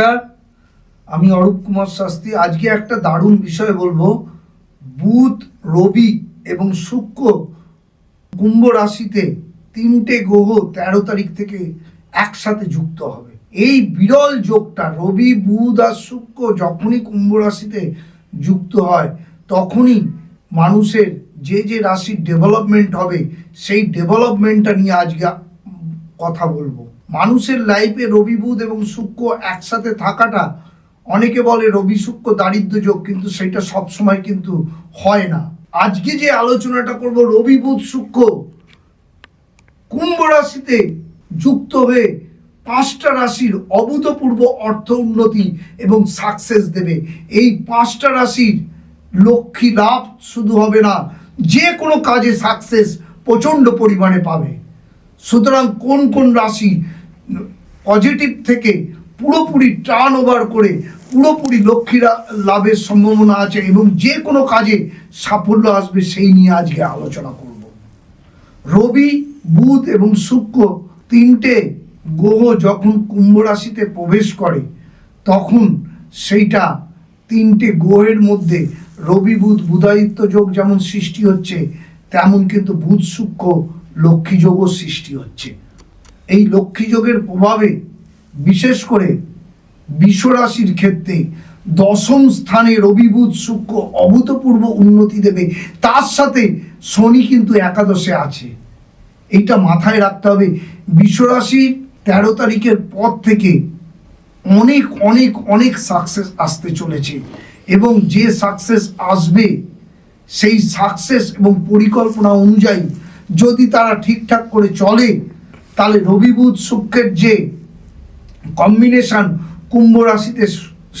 নমস্কার আমি অরূপ কুমার শাস্ত্রী। আজকে একটা দারুণ বিষয় বলব। বুধ, রবি এবং শুক্র কুম্ভ রাশিতে তিনটে গ্রহ তেরো তারিখ থেকে একসাথে যুক্ত হবে। এই বিরল যোগটা, রবি, বুধ আর শুক্র যখনই কুম্ভ রাশিতে যুক্ত হয়, তখনই মানুষের যে যে রাশির ডেভেলপমেন্ট হবে, সেই ডেভেলপমেন্টটা নিয়ে আজকে কথা বলব। মানুষের লাইফে রবি বুধ এবং শুক্র একসাথে থাকাটা, অনেকে বলে রবি শুক্র দারিদ্র যোগ, কিন্তু সেটা সবসময় কিন্তু হয় না। আজকে যে আলোচনাটা করব, রবি বুধ শুক্র কুম্ভ রাশিতে যুক্ত হয়ে পাঁচটা রাশির অভূতপূর্ব অর্থ উন্নতি এবং সাকসেস দেবে। এই পাঁচটা রাশির লক্ষ্মী লাভ শুধু হবে না, যে কোনো কাজে সাকসেস প্রচণ্ড পরিমাণে পাবে। সুতরাং কোন কোন রাশি পজিটিভ থেকে পুরোপুরি টার্ন ওভার করে পুরোপুরি লক্ষ্মীরা লাভের সম্ভাবনা আছে এবং যে কোনো কাজে সাফল্য আসবে সেই নিয়ে আজকে আলোচনা করব। রবি, বুধ এবং শুক্র তিনটে গ্রহ যখন কুম্ভ রাশিতে প্রবেশ করে, তখন সেইটা তিনটে গ্রহের মধ্যে রবি, বুধ বুধায়িত্ব যোগ যেমন সৃষ্টি হচ্ছে, তেমন কিন্তু বুধ, শুক্র, লক্ষ্মী যোগও সৃষ্টি হচ্ছে। এই লক্ষ্মী যোগের প্রভাবে, বিশেষ করে বিশ্বরাশির ক্ষেত্রে দশম স্থানে রবি বুধ শুক্র অভূতপূর্ব উন্নতি দেবে। তার সাথে শনি কিন্তু একাদশে আছে। এইটা মাথায় রাখতে হবে। বিশ্বরাশির তেরো তারিখের পর থেকে অনেক অনেক অনেক সাকসেস আসতে চলেছে এবং যে সাকসেস আসবে, সেই সাকসেস এবং পরিকল্পনা অনুযায়ী যদি তারা ঠিকঠাক করে চলে তাহলে রবি বুধ শুক্রের যে কম্বিনেশন কুম্ভ রাশিতে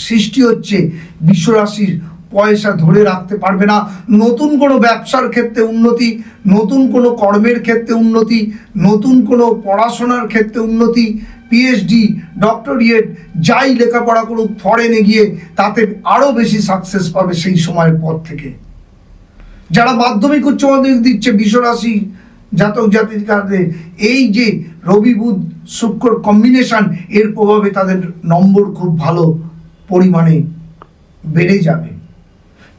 সৃষ্টি হচ্ছে, বিশ্ব রাশির পয়সা ধরে রাখতে পারবে না। নতুন কোনো ব্যবসার ক্ষেত্রে উন্নতি, নতুন কোনো কর্মের ক্ষেত্রে উন্নতি, নতুন কোনো পড়াশোনার ক্ষেত্রে উন্নতি পিএইচডি ডক্টরিয়েট যাই লেখাপড়া করুক ফরেনে গিয়ে তাতে আরও বেশি সাকসেস পাবে সেই সময়ের পর থেকে। যারা মাধ্যমিক উচ্চ মাধ্যমিক দিচ্ছে বিশ্বরাশি জাতক জাতিকাদের এই যে রবি বুধ শুক্র কম্বিনেশন এর প্রভাবে তাদের নম্বর খুব ভালো পরিমাণে বেড়ে যাবে।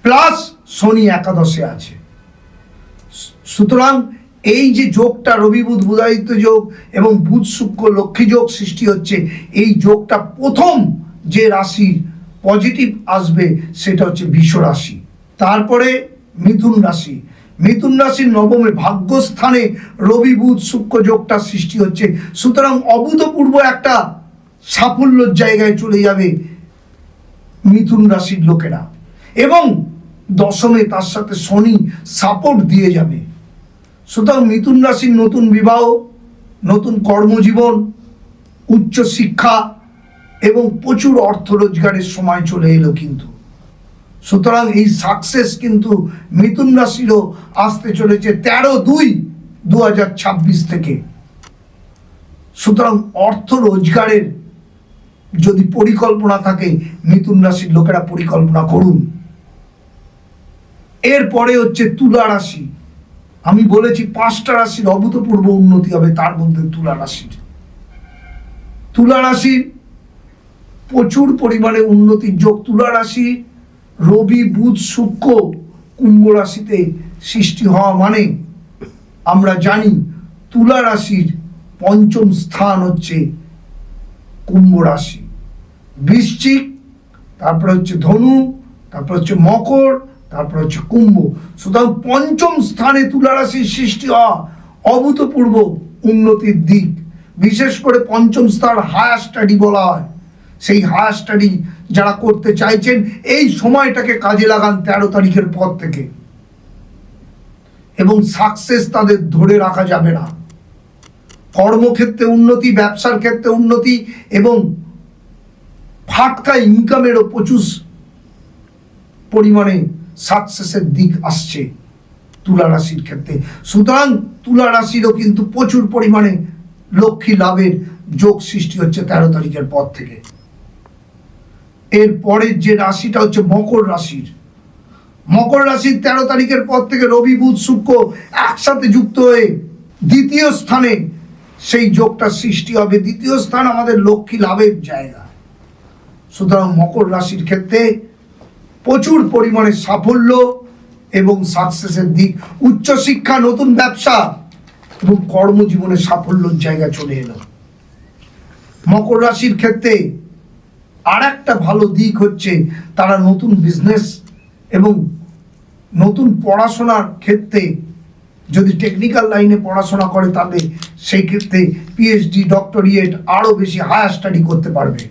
প্লাস শনি একাদশে আছে। সুতরাং এই যে যোগটা, রবি বুধ বুধায়িত্ব যোগ এবং বুধ শুক্র লক্ষ্মী যোগ সৃষ্টি হচ্ছে, এই যোগটা প্রথম যে রাশি পজিটিভ আসবে, সেটা হচ্ছে বিশ্ব রাশি। তারপরে মিথুন রাশি। মিথুন রাশির নবমে ভাগ্যস্থানে রবি বুধ শুক্র যোগটা সৃষ্টি হচ্ছে। সুতরাং অভূতপূর্ব একটা সাফল্যর জায়গায় চলে যাবে মিথুন রাশির লোকেরা। এবং দশমে তার সাথে শনি সাপোর্ট দিয়ে যাবে। সুতরাং মিথুন রাশির নতুন বিবাহ, নতুন কর্মজীবন উচ্চ শিক্ষা এবং প্রচুর অর্থ রোজগারের সময় চলে এলো কিন্তু। সুতরাং এই সাকসেস কিন্তু মিথুন রাশিরও আসতে চলেছে তেরো দুই দু থেকে। সুতরাং অর্থ রোজগারের যদি পরিকল্পনা থাকে, মিথুন রাশির লোকেরা পরিকল্পনা করুন। এরপরে হচ্ছে তুলা রাশি। আমি বলেছি পাঁচটা রাশির অভূতপূর্ব উন্নতি হবে, তার মধ্যে তুলা রাশির। তুলা রাশির প্রচুর পরিমাণে উন্নতির যোগ তুলা রাশি রবি, বুধ, শুক্র কুম্ভ রাশিতে সৃষ্টি হওয়া মানে আমরা জানি তুলা রাশির পঞ্চম স্থান হচ্ছে কুম্ভ রাশি। বৃশ্চিক, তারপর হচ্ছে ধনু, তারপর হচ্ছে মকর, তারপর হচ্ছে কুম্ভ। সুতরাং পঞ্চম স্থানে তুলা রাশির সৃষ্টি হওয়া অভূতপূর্ব উন্নতির দিক। বিশেষ করে পঞ্চম স্থান হায়ার স্টাডি বলা হয়। সেই হায়ার স্টাডি যারা করতে চাইছেন, এই সময়টাকে কাজে লাগান তেরো তারিখের পর থেকে। এবং সাকসেস তাদের ধরে রাখা যাবে না। কর্মক্ষেত্রে উন্নতি, ব্যবসার ক্ষেত্রে উন্নতি এবং ফাটকা ইনকামেরও প্রচুর পরিমাণে সাকসেসের দিক আসছে তুলা রাশির ক্ষেত্রে। সুতরাং তুলা রাশিরও কিন্তু প্রচুর পরিমাণে লক্ষ্মী লাভের যোগ সৃষ্টি হচ্ছে তেরো তারিখের পর থেকে। এর পরের যে রাশিটা হচ্ছে মকর রাশির। মকর রাশির তেরো তারিখের পর থেকে রবি, বুধ, শুক্র একসাথে যুক্ত হয়ে দ্বিতীয় স্থানে সেই যোগটা সৃষ্টি হবে। দ্বিতীয় স্থান আমাদের লক্ষ্মী লাভের জায়গা। সুতরাং মকর রাশির ক্ষেত্রে প্রচুর পরিমাণে সাফল্য এবং সাকসেসের দিক। উচ্চশিক্ষা, নতুন ব্যবসা এবং কর্মজীবনে সাফল্যের জায়গা চলে এলো। মকর রাশির ক্ষেত্রে আর একটা ভালো দিক হচ্ছে তারা নতুন বিজনেস এবং নতুন পড়াশোনার ক্ষেত্রে যদি টেকনিক্যাল লাইনে পড়াশোনা করে তাহলে সেই ক্ষেত্রে পিএইচডি ডক্টরিয়েট আরও বেশি হায়ার স্টাডি করতে পারবে।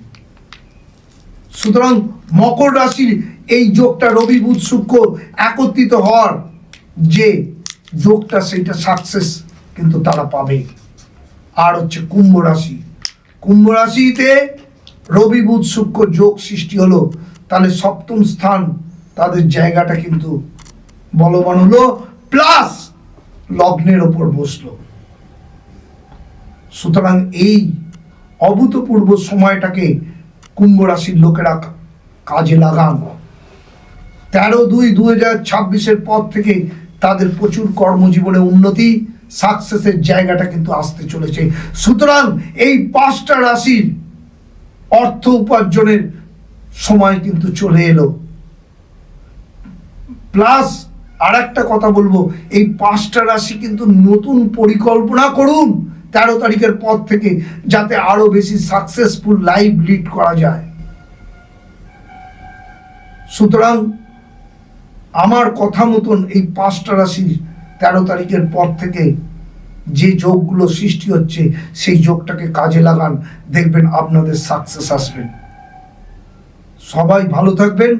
সুতরাং মকর রাশির এই যোগটা রবি বুধ শুক্র একত্রিত হওয়ার যে যোগটা সেটা সাকসেস কিন্তু তারা পাবে। আর হচ্ছে কুম্ভ রাশি। কুম্ভ রাশিতে রবি বুধ শুক্র যোগ সৃষ্টি হলো, তাহলে সপ্তম স্থান তাদের জায়গাটা কিন্তু বলবান হলো প্লাস লগ্নের ওপর বসল। সুতরাং এই অভূতপূর্ব সময়টাকে কুম্ভ রাশির লোকেরা কাজে লাগান। তেরো দুই দু হাজার ছাব্বিশের পর থেকে তাদের প্রচুর কর্মজীবনে উন্নতি সাকসেসের জায়গাটা কিন্তু আসতে চলেছে। সুতরাং এই পাঁচটা রাশির অর্থ উপার্জনের সময় কিন্তু চলে এলো। প্লাস আর একটা কথা বলব, এই পাঁচটা রাশি কিন্তু নতুন পরিকল্পনা করুন তেরো তারিখের পর থেকে যাতে আরও বেশি সাকসেসফুল লাইফ লিড করা যায়। সুতরাং আমার কথা মতন এই পাঁচটা রাশি তেরো তারিখের পর থেকে যে যোগগুলো সৃষ্টি হচ্ছে, সেই যোগটাকে কাজে লাগান। দেখবেন আপনাদের সাকসেস আসবেন সবাই ভালো থাকবেন।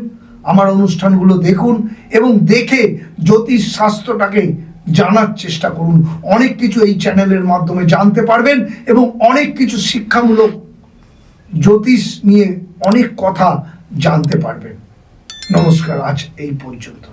আমার অনুষ্ঠানগুলো দেখুন এবং দেখে জ্যোতিষ শাস্ত্রটাকে জানার চেষ্টা করুন। অনেক কিছু এই চ্যানেলের মাধ্যমে জানতে পারবেন এবং অনেক কিছু শিক্ষামূলক জ্যোতিষ নিয়ে অনেক কথা জানতে পারবেন। নমস্কার, আজ এই পর্যন্ত।